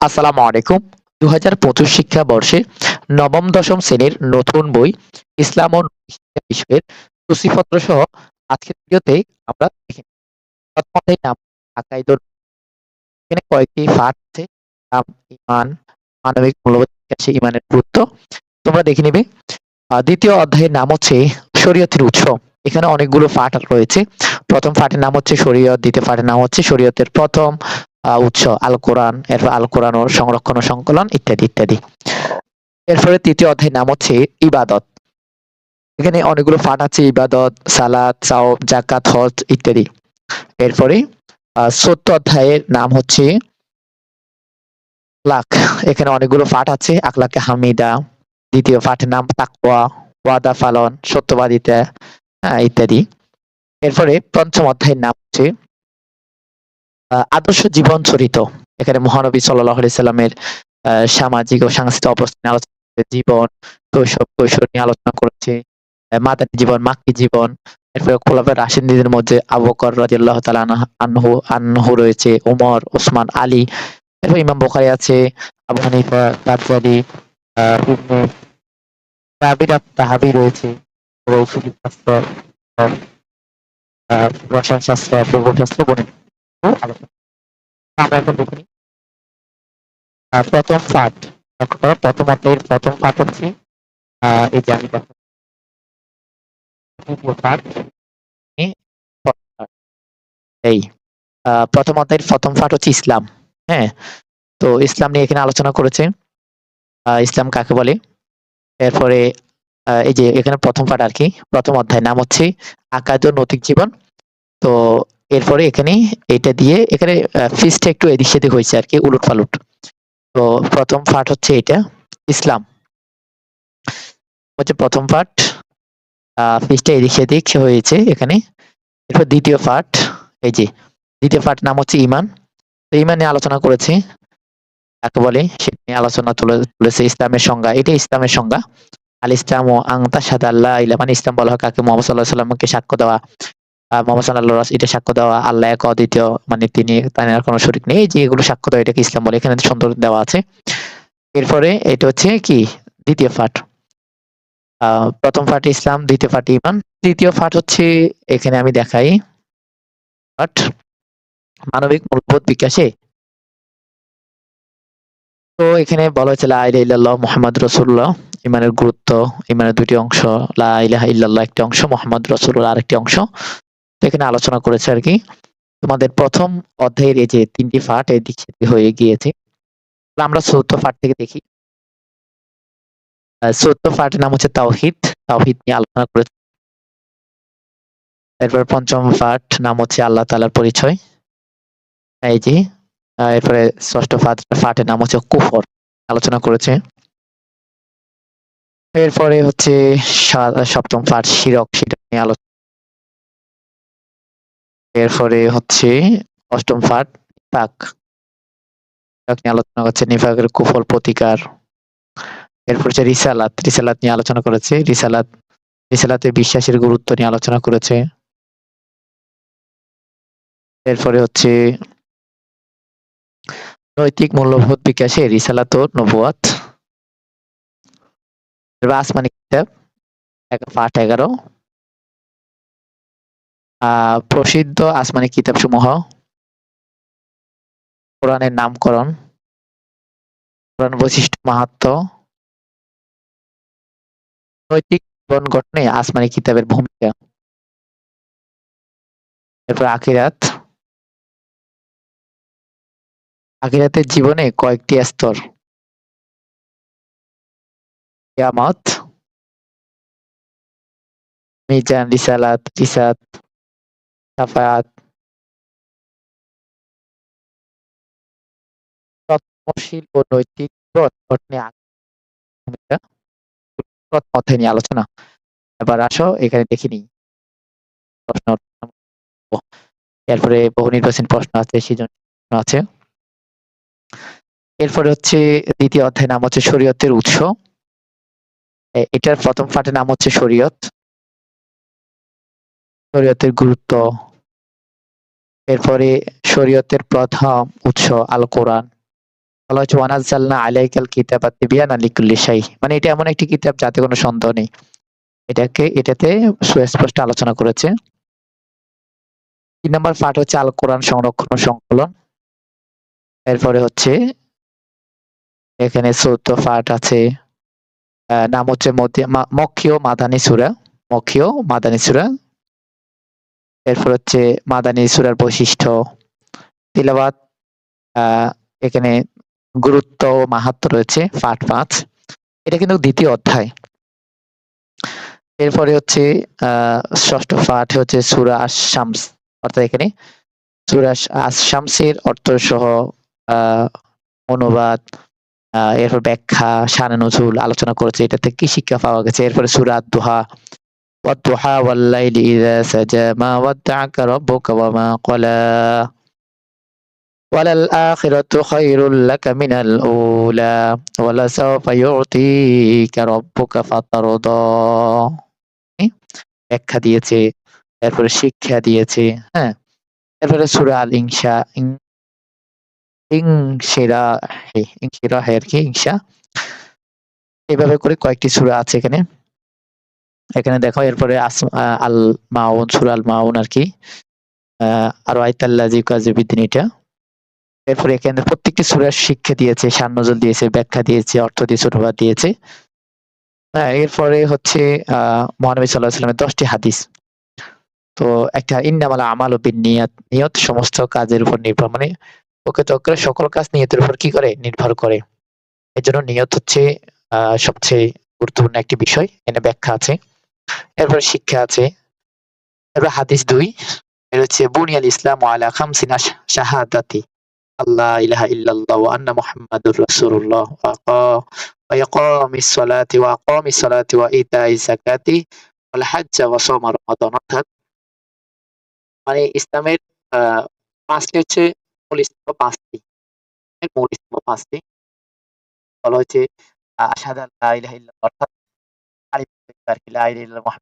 আসসালামু আলাইকুম। দু হাজার পঁচিশ শিক্ষাবর্ষে নবম, দশম শ্রেণির নতুন বই ইসলাম ও বিষয়ের সূচিপত্র সহ আজকের ভিডিওতে আমরা দেখে নাম আকাইদুল এখানে কয়েকটি পাঠ আছে। নাম ইমান, মানবিক মূল্যবোধ বিকাশে ইমানের গুরুত্ব। তোমরা দেখে নিবে। দ্বিতীয় অধ্যায়ের নাম হচ্ছে শরীয়তের উৎস। এখানে অনেকগুলো পাঠ রয়েছে। প্রথম পাঠের নাম হচ্ছে শরীয়ত, দ্বিতীয় পাঠের নাম হচ্ছে শরীয়তের প্রথম। উৎস আল কোরআন এরপর আল কোরআন সংরক্ষণ ও সংকলন ইত্যাদি ইত্যাদি। এরপরে তৃতীয় অধ্যায়ের নাম হচ্ছে ইবাদত। এখানে অনেকগুলো পাঠ আছে, ইবাদত সালাদ সাওম জাকাত হজ ইত্যাদি। এরপরে চতুর্থ অধ্যায়ের নাম হচ্ছে লাখ এখানে অনেকগুলো পাঠ আছে আকলাকে হামিদা। দ্বিতীয় পাঠের নাম তাকওয়া, ওয়াদা পালন, সত্যবাদিতা ইত্যাদি। এরপরে পঞ্চম অধ্যায়ের নাম হচ্ছে আদর্শ জীবন চরিত। এখানে মহানবী সাল্লামের সামাজিক ও সাংস্কৃতিক অবস্থান আলোচনা করেছে, জীবন শৈশব কৈশোর নিয়ে আলোচনা করেছে মাদানী জীবন মাক্কি জীবন এরপরে খোলাফের রাশিদদের মধ্যে আবু বকর রাদিয়াল্লাহু তাআলা আনহু- আনহু রয়েছে ওমর ওসমান আলী এরপর ইমাম বুখারী আছে আবু হানিফা তাহাবি রয়েছে রসায়ন শাস্ত্র ভূগোল শাস্ত্র আলোচনা প্রথম পাঠ লক্ষ্য করো প্রথম অধ্যায়ের প্রথম পাঠ হচ্ছে এই যে আমি পাঠ। এই প্রথম অধ্যায়ের প্রথম পাঠ হচ্ছে ইসলাম হ্যাঁ তো ইসলাম নিয়ে এখানে আলোচনা করেছে ইসলাম কাকে বলে এরপরে এই যে এখানে প্রথম পাঠ আর কি, প্রথম অধ্যায় নাম হচ্ছে আকাদ নৈতিক জীবন তো এরপরে এখানে এটা দিয়ে এখানে ফিসটা একটু এদিক সেদিক হয়েছে আর কি, উলট পালট। তো প্রথম পাঠ হচ্ছে এটা, ইসলাম। হচ্ছে প্রথম পাঠ ফিসটা এদিক সেদিক হয়েছে এখানে। এরপর দ্বিতীয় পাঠ এই যে, দ্বিতীয় পাঠ নাম হচ্ছে ইমান তো ইমান নিয়ে আলোচনা করেছে, কাকে বলে সেটা নিয়ে আলোচনা তুলে, তুলেছে ইসলামের সংজ্ঞা। এটা ইসলামের সংজ্ঞা। আল ইসলাম ও আংতা সাদা আল্লাহ মানে ইসলাম বলা হয় কাকে? মোহাম্মদ সাল্লাহ সাল্লামকে সাক্ষ্য দেওয়া। মোহাম্মদ সাল্লাহ এটা সাক্ষ্য দেওয়া আল্লাহ এক অদ্বিতীয় মানে তিনি কোনো শরিক নেই। যে এগুলো সাক্ষ্য দেওয়া, এটাকে ইসলাম বলে। এখানে সুন্দর দেওয়া আছে। এরপরে এটা হচ্ছে কি? দ্বিতীয় প্রথম পাঠ ইসলাম, দ্বিতীয় পাঠ ইমান তৃতীয় হচ্ছে, এখানে আমি দেখাই। মানবিক মূল্যবোধ বিকাশে। তো এখানে বলা হয়েছে, লা ইলাহা ইল্লাল্লাহ ইমানের গুরুত্ব ইমানের দুটি অংশ, লা ইলাহা ইল্লাল্লাহ একটি অংশ, মোহাম্মদ রসুল্লাহ আরেকটি অংশ। এখানে আলোচনা করেছে আর কি। তোমাদের প্রথম অধ্যায়ের এই যে তিনটি পাঠ, এই দিক সেদিক হয়ে গিয়েছে। আমরা চতুর্থ পাঠ থেকে দেখি। চতুর্থ পাঠের নাম হচ্ছে তাওহিদ। তাওহিদ নিয়ে আলোচনা করেছে। এরপর পঞ্চম পাঠ নাম হচ্ছে আল্লাহ তালার পরিচয়। এই যে এরপরে ষষ্ঠ পাঠ পাঠের নাম হচ্ছে কুফর। আলোচনা করেছে। এরপরে হচ্ছে সপ্তম ফাট শিরক, সেটা নিয়ে আলোচনা এরপরে হচ্ছে অষ্টম পাঠ নিফাক নিয়ে আলোচনা করছে, নিফাকের কুফল প্রতিকার। এরপর হচ্ছে রিসালাত রিসালাত নিয়ে আলোচনা করেছে। রিসালাত, রিসালাতে বিশ্বাসের গুরুত্ব নিয়ে আলোচনা করেছে। এরপরে হচ্ছে নৈতিক মূল্যবোধ বিকাশে রিসালাত ও নবুয়াত। আসমানি কিতাব পাঠ এগারো। প্রসিদ্ধ আসমানি কিতাব সমূহ কোরআনের নামকরণ। কোরআন বৈশিষ্ট্য মাহাত্ম। নৈতিক জীবন গঠনে আসমানি কিতাবের ভূমিকা। এরপর আখিরাত। আখিরাতের জীবনে কয়েকটি স্তর। কিয়ামত। মিজান, রিসালাত রিসাত সাফায়াত তত্ত্বশীল ও নৈতিক জীবন গঠনে ভূমিকা নিয়ে আলোচনা। এবার আসো, এখানে দেখিনি প্রশ্ন এরপরে বহু নির্বাচন প্রশ্ন আছে সৃজন আছে। এরপরে হচ্ছে দ্বিতীয় অধ্যায় নাম হচ্ছে শরীয়তের উৎস। এটার প্রথম পাঠের নাম হচ্ছে শরীয়ত। শরীয়তের গুরুত্ব এরপরে শরীয়তের প্রথম উৎস আল কোরআন বলা হচ্ছে ওয়ানাজ্জালনা আলাইকাল কিতাবা তিবিয়ানা লিকুল্লি শাই। মানে এটা এমন একটি কিতাব যাতে কোনো সন্দেহ নেই। এটাকে, এটাতে সুস্পষ্ট আলোচনা করেছে। তিন নম্বর পাঠ হচ্ছে আল কোরআন সংরক্ষণ সংকলন। এরপরে হচ্ছে, এখানে চৌদ্দ পাঠ আছে নাম হচ্ছে মধ্যে- মক্ষীয় মাদানী সুরা। মক্ষীয় মাদানী সুরা। এরপর হচ্ছে মাদানী সুরার বৈশিষ্ট্য তিলাবাত এখানে গুরুত্ব ও মাহাত্ম রয়েছে, পাঠ পাঁচ। এটা কিন্তু দ্বিতীয় অধ্যায়। এরপরে হচ্ছে, আহ, ষষ্ঠ পাঠ হচ্ছে সুরা আশ-শামস, অর্থাৎ এখানে সুরা আশ-শামসের অর্থ সহ আহ, অনুবাদ, আহ, এরপর ব্যাখ্যা নজুল আলোচনা করেছে। এটা থেকে কি শিক্ষা পাওয়া গেছে? এরপরে সুরা দুহা والضحى والليل إذا سجى ما ودعك ربك وما قلى وللآخرة خير لك من الأولى ولسوف يعطيك ربك فترضى ব্যাখ্যা দিয়েছে এরপরে শিক্ষা দিয়েছে হ্যাঁ এরপরে সুরা আল ইনসা ইং- ইংশিরা হে, ইংশিরা হে আর কি ইংসা এইভাবে করে কয়েকটি সুরা আছে এখানে এখানে দেখো, এরপরে আল মাউন সুরা আল মাউন আর কি। আর আইতাল্লাজি কাজিবিদ্দিন এটা। এরপরে এখানে প্রত্যেকটি সুরার শিক্ষা দিয়েছে সান্নজল দিয়েছে, ব্যাখ্যা দিয়েছে, অর্থ দিয়েছে, অনুবাদ দিয়েছে। হ্যাঁ এরপরে হচ্ছে আহ মহানবী সাল্লাহ সাল্লামের দশটি হাদিস। তো একটা, ইন্নামাল আমাল ও নিয়ত নিয়ত সমস্ত কাজের উপর নির্ভর মানে প্রকৃত অক্ষরে সকল কাজ নিয়তের উপর কি করে? নির্ভর করে। এর জন্য নিয়ত হচ্ছে আহ সবচেয়ে গুরুত্বপূর্ণ একটি বিষয়, এখানে ব্যাখ্যা আছে। এরপর শিক্ষা আছে। এরপর হাদিস দুই, এর হচ্ছে বুনিয়াল ইসলাম আলা খামসিনা শাহাদাতি আল্লাহ ইলাহা ইল্লাল্লাহ ওয়া আন্না মুহাম্মাদুর রাসূলুল্লাহ, ওয়া কা- ওয়া ইকামিস সালাতি, ওয়া আকামিস সালাতি, ওয়া ইতাইজ যাকাতি, ওয়াল হজ্জ ওয়া সাওম রমাদান। অর্থাৎ মানে ইসলামের পাঁচটি হচ্ছে মূল স্তম্ভ পাঁচটি। মূল স্তম্ভ পাঁচটি। বলা হচ্ছে আশহাদু আল্লা ইলাহা ইল্লাল্লাহ, অর্থাৎ আলিফ আর কি লা ইলাহা